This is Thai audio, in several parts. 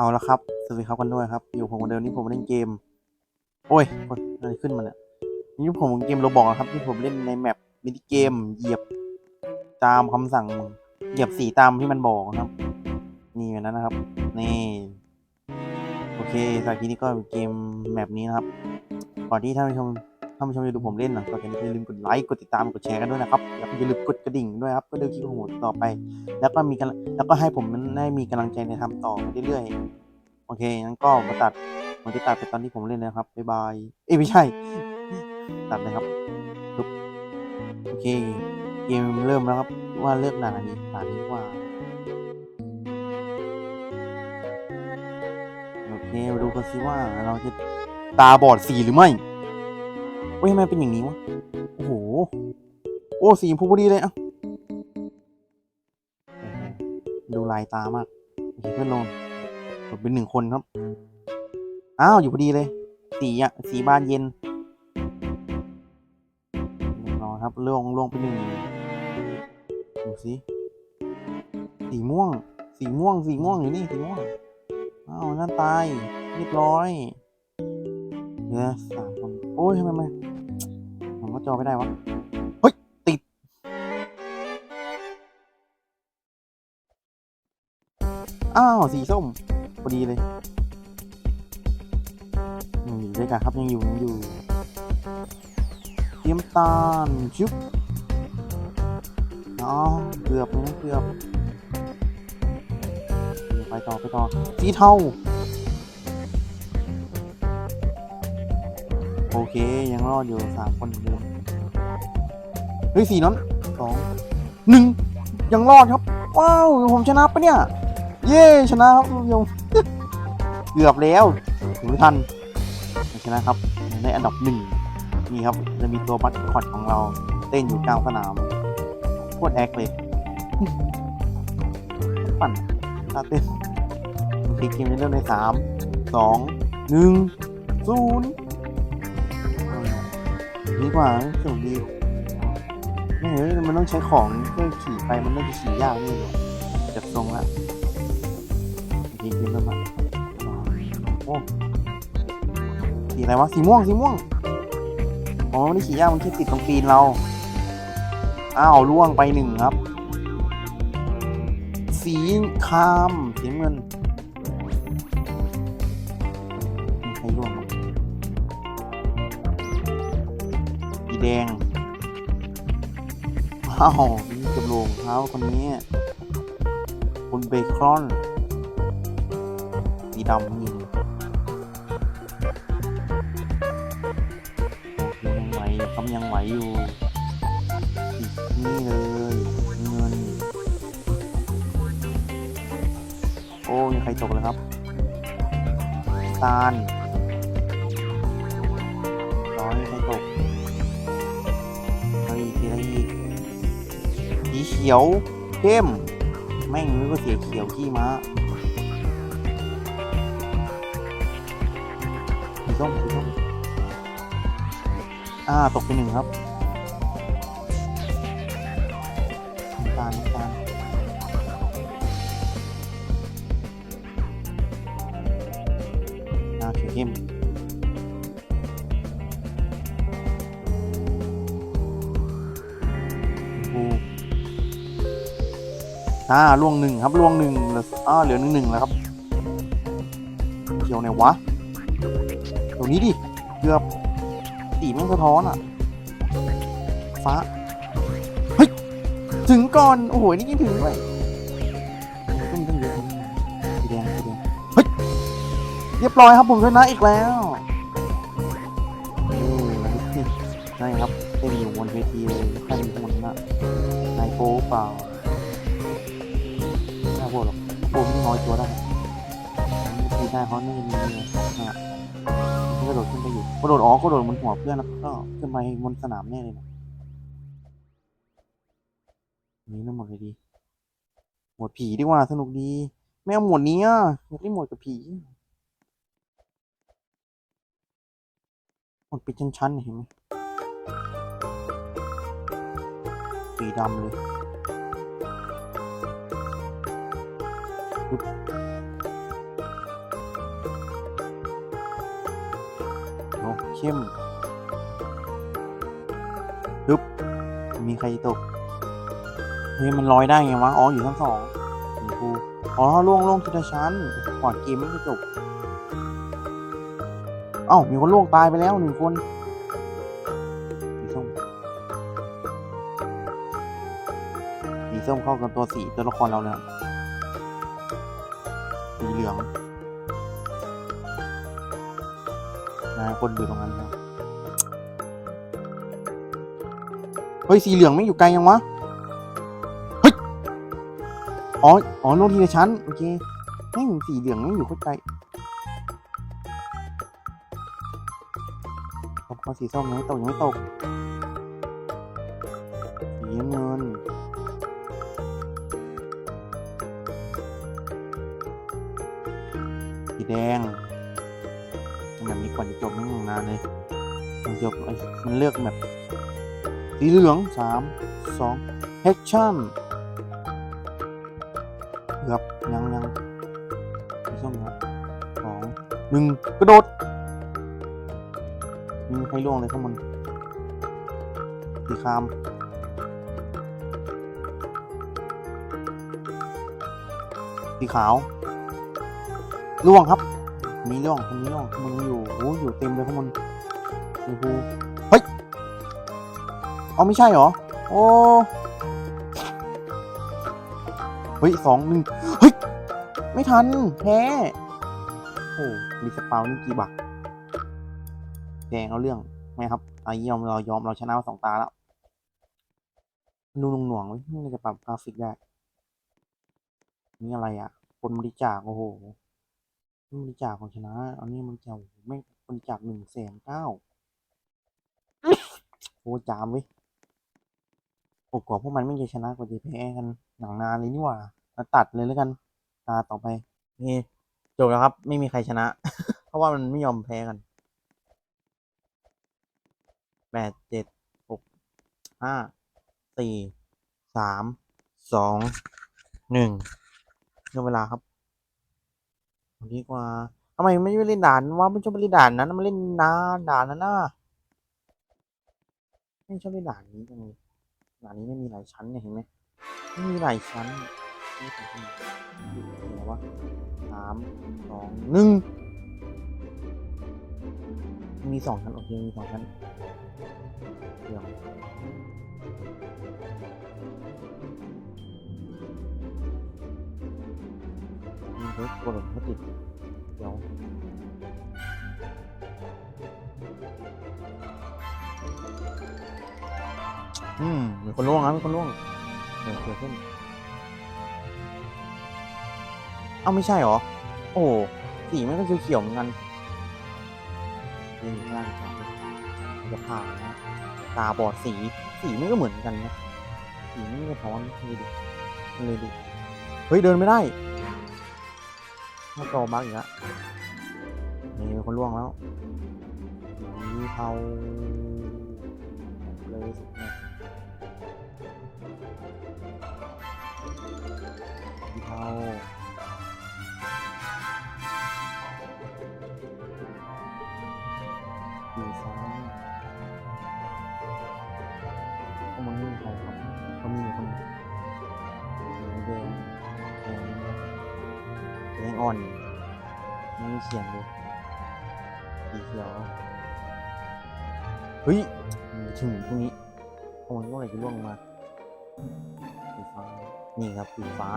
เอาละครับสวัสดีครับกันด้วยครับ อยู่ผมคนเดิมนี่ผมเล่นเกม โอ้ยกดอะไรขึ้นมาเนี่ยนี่ผมเกมโรบอกนะครับ ที่ผมเล่นในแมปมินิเกม เหยียบตามคำสั่ง เหยียบสีตามที่มันบอกนะครับ นี่แบบนั้นนะครับ นี่ โอเคจากที่นี้ก็เกมแมปนี้นะครับ ก่อนที่ท่านผู้ชม ท่านผู้ชมจะดูผมเล่นนะก็อย่าลืมกดไลค์กดติดตามกดแชร์กันด้วยนะครับแล้วก็อย่าลืมกดกระดิ่งด้วยครับเพื่อดูคลิปของผมต่อไป แล้วก็มีกันแล้วก็ให้ผมได้มีกำลังใจในทำต่อไปเรื่อยๆโอเคงั้นก็มาตัดมจะตัดไปตอนที่ผมเล่นนะครับบ๊ายบายเอ้ไม่ใช่ ตัดเลยครับโอเคเกมเริ่มแล้วครับว่าเลือกด่านอันนี้ด่านนี้ว่าโอเคมาดูกันสิว่าเราจะตาบอดสีหรือไม่ เว้ยทำไมเป็นอย่างนี้วะ โอ้โห โอ้สีชมพูพอดีเลยอะดูลายตามากโอเคเพื่อนลงผมเป็นหนึ่งคนครับ อ้าว อยู่พอดีเลย สีอะ สีบานเย็นเรียบร้อครับลงลงไปหนึ่งดูสิสีม่วง สีม่วง สีม่วงอยู่นี่ สีม่วง อ้าวนั่นตาย เรียบร้อย เหลือสามคนโอ้ยทำไมมันผมก็จอไม่ได้วะ เฮ้ย ติด อ้าว สีส้มพอดีเลยอยู่ด้วยกันครับ ยังอยู่ยังอยู่ เตรียมตาลชุบอ๋อเกือบเลยนะเกือบ ไปต่อ ไปต่อ สีเทา โอเค ยังรอดอยู่สามคนเหมือนเดิมเฮ้ยสี่นั้นสองหนึ่งยังรอดครับ ว้าว ผมชนะปะเนี่ย เย้ชนะครับคุณผู้ชมเกือบแล้วถึงไม่ทันชนะครับ ในอันดับหนึ่งนี่ครับ จะมีตัวบัตคอดของเรา เต้นอยู่กลางสนามโคตรแอคเลยปั่นตาเต้นโอเคเกมเริ่มในสามสองหนึ่งศูนย์ ดีกว่าสนุกดีไม่เฮ้ยมันต้องใช้ของเพื่อขี่ไปมันน่าจะขี่ยากนี่เลยจับทรงละโอเคเกมเริ่มละโอ้สีอะไรวะสีม่วงสีม่วงอ๋อไม่ได้ขี่ยากมันแค่ติดตรงปีนเราอ้าวล่วงไปหนึ่งครับ สีคามสีเงิน แดง ว้าวนี่กับโลงเท้าคนนี้ คุณเบคอน สีดำนี่โอเคยังไหวอยู่ครับยังไหวอยู่สีนี่เลยเงิน โอ้ยใครตกเลยครับ ตาลร้อยใครตก ขียวเข้ม แม่งนึกว่าสีเขียวขี้ม้าสีส้มสีส้มอ่า ตกไปหนึ่งครับ อ่าล่วงหนึ่งครับล่วงหนึ่งอ่าเหลือหนึ่งหนึ่งแล้วครับเขียวไหนวะตรงนี้ดิเกือบสีแม่งสะท้อนอะ ฟ้า เฮ้ย ถึงก่อน โอ้โห นี่ยังถึงด้วยต้องต้องเยอะสีแดงสีแดงเรียบร้อยครับผมชนะอีกแล้วเออใช่ครับเต้นอยู่บนเวทีเลยแค่มีคนนะนายโป๊เปล่า ไม่น่าโป๊หรอกป๊ไม่น้อยตัวได้ทีได้เขาไม่มีเลยนะที่กระโดดขึ้นไปอยู่กระโดดอ๋อกระโดดบนหัวเพื่อนแล้วก็ขึ้นไปบนสนามแน่เลยนะนี่น่าหมดเลยดีหมดผีดีกว่าสนุกดีไม่เอาหมดนี้อะอยากเล่หมดกับผีหมันเป็นชั้นๆเห็นไหมสีดำเลย นกเข้มปึ๊บมีใครตก เฮ้ย มันลอยได้ไงวะ อ๋อ อยู่ทั้งสองนี่กูอ๋อล่วงล่วงทีละชั้นกว่าเกมไม่นจะจบ เอ้า มีคนล่วงตายไปแล้วหนึ่งคนสีส้มเข้ากับตัวสีตัวละครเราเนี่ย สีเหลืองนายคนอยู่ตรงนั้นครับเฮ้ยสีเหลืองไม่อยู่ไกลยังวะเฮ้ยอ๋ออ๋อลงทีละชั้นโอเคแม่งสีเหลืองไม่อยู่โคตรไกลตกมาสีส้มยังไม่ตกยังไม่ตกสีน้ำเงิน แดงแบบนี้ก่อนจะจบไม่งนานเลยมันจบไอ้มันเลือกแบบสีเหลืองสามสองแอคชั่นเกือบยังยังสีส้มครับสองหนึ่งกระโดดมีใครล่วงเลยข้างบนสีครามสีขาว ล่วงครับคนนี้ล่วงคนนี้ล่วงคนนี้อยู่โอ้อยู่เต็มเลยข้างบนสีฟูเฮ้ยเอาไม่ใช่เหรอ โอ้เฮ้ยสองหนึ่งเฮ้ย ไม่ทันแพ้โอ้รีสปาวนี่กี่บักแดงเอาเรื่องไหมครับอายอมเรายอมเราชนะมาสองตาแล้วดูหน่วงๆไว้ยนี่จะปรับกราฟิกได้ นี่อะไรอะคนบริจาคโอ้โห บริจาคของชนะ อันนี้บริจาคไม่งบริจาคหนึ่งแสนเก้าโอ้จามเว้ยโอ้กว่าพวกมันไม่จะชนะกว่าจะแพ้กันหนังนานเลยนี่หว่าแล้วตัดเลยแล้วกัน ตาต่อไปนี่จบแล้วครับ ไม่มีใครชนะ เพราะว่ามันไม่ยอมแพ้กันแปดเจ็ดหกห้าสี่สามสองหนึ่งเรื่องเวลาครับ ดีกว่าทำไมไม่เล่นด่านวะไม่ชอบเล่นด่านนั้นมาเล่นนาด่านนั้นน่ะไม่ชอบเล่นด่านนี้จังเลยด่านนี้ไม่มีหลายชั้นเนี่ยเห็นไหมไม่มีหลายชั้นนี่เป็นอะไรวะสามสองหนึ่งมีสองชั้นโอเคมีสองชั้นเดี๋ยวมี รถกดเขาติดเดี๋ยวอืมมีคนล่วงนะมีคนล่วงเดี๋ยวเกิดขึ้นเอ้าไม่ใช่หรอ โอ้โสีมันก็เขียวๆเหมือนกันนี่ร่างกายจะผ่านนะตาบอดสี สีมันก็เหมือนกันนะสีมันก็ท้อนเลยดิ เลยดูเฮ้ยเดินไม่ได้มาต่อบักอีกแล้วนี่เป็นคนล่วงแล้วนี่เขาเลยสุดเนี่ยสีเขา อ่อนไม่เขียนเลยสีเขียวเฮ้ยถึงพรุ่งนี้โอ้ยว่าอะไรจะล่วงมาสีฟ้านี่ครับสีฟ้า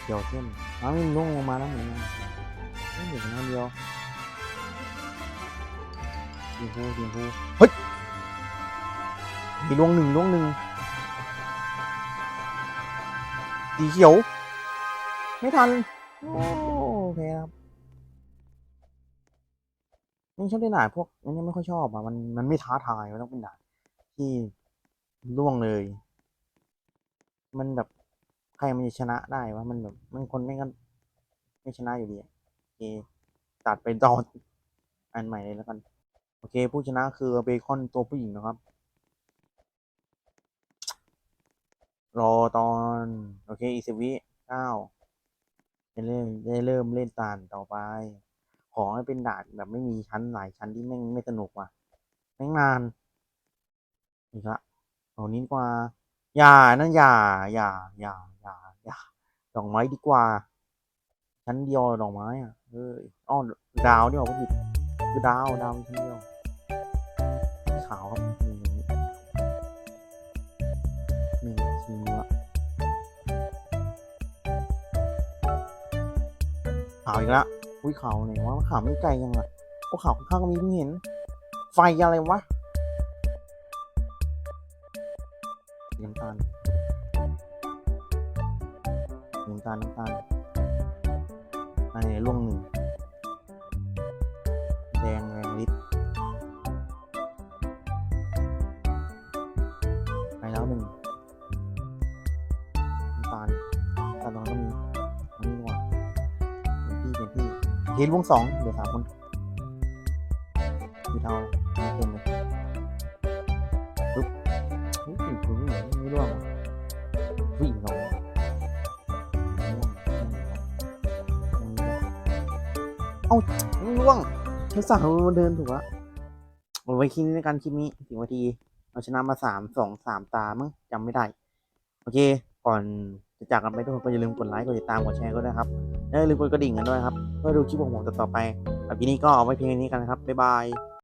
เขียวเข้มอ้าวมันล่วงลงมาแล้วเหมือนกันไม่เหลือแค่นั้นเดียวสีฟูสีฟูเฮ้ยมีล่วงหนึ่งล่วงหนึ่ง สีเขียว ไม่ทัน โอเคครับนี่ชอบเล่นด่านพวกนี้ไม่ค่อยชอบอะมันมันไม่ท้าทายมันต้องเป็นด่านที่ล่วงเลย มันแบบใครมันจะชนะได้วะมันแบบมันคนไม่กันไม่ชนะอยู่ดีอะโอเคตัดไปตอนอันใหม่เลยแล้วกัน โอเค ผู้ชนะคือเบคอนตัวผู้หญิงนะครับ รอตอน โอเคอีสิวิเก้าจะเริ่มได้เริ่มเล่นด่านต่อไป ขอให้เป็นด่านแบบไม่มีชั้นหลายชั้นที่แม่งไม่สนุกว่ะแม่งนานอีกละเอานี้ดีกว่า อย่านั่นอย่า อย่า อย่า อย่า อย่า ดอกไม้ดีกว่า ชั้นเดียวดอกไม้อะ เอออ้อดาวนี่หว่าก็ผิดคือดาวดาวมีชั้นเดียวขาวครับ ขาวอีกละอุ้ยขาวไหนวะขาวไม่ไกลยังอะโอ้ขาวข้างๆก็มีเพิ่งเห็น ไฟอะไรวะน้ำตาลน้ำตาลน้ำตาลอันนี้ล่วงหนึ่งแดงแรงฤทธิ์ไปแล้วหนึ่ง ฮล่วงสองเหลือสามคนสีเท่าไม่เต็มเลยปึ๊บเฮ้ยถึงไม่ร่วงว่ะวิ่งลงเอ้าร่วงทั้งสามมันเดินถูกละเอาไว้คลิปนี้ในการคลิปนี้สิบนาทีเอาชนะมาสามสองสามตามั้งจำไม่ได้ โอเค ก่อนจะจากกันไปทุกคนก็อย่าลืมกดไลค์กดติดตามกดแชร์ก็ได้วยนะครับและอย่าลืมกดกระดิ่งกันด้วยครับ เพื่อดูคลิปของผมต่อๆไปแบบนี้ก็เอาไว้เพียงนี้กันนะครับบ๊ายบาย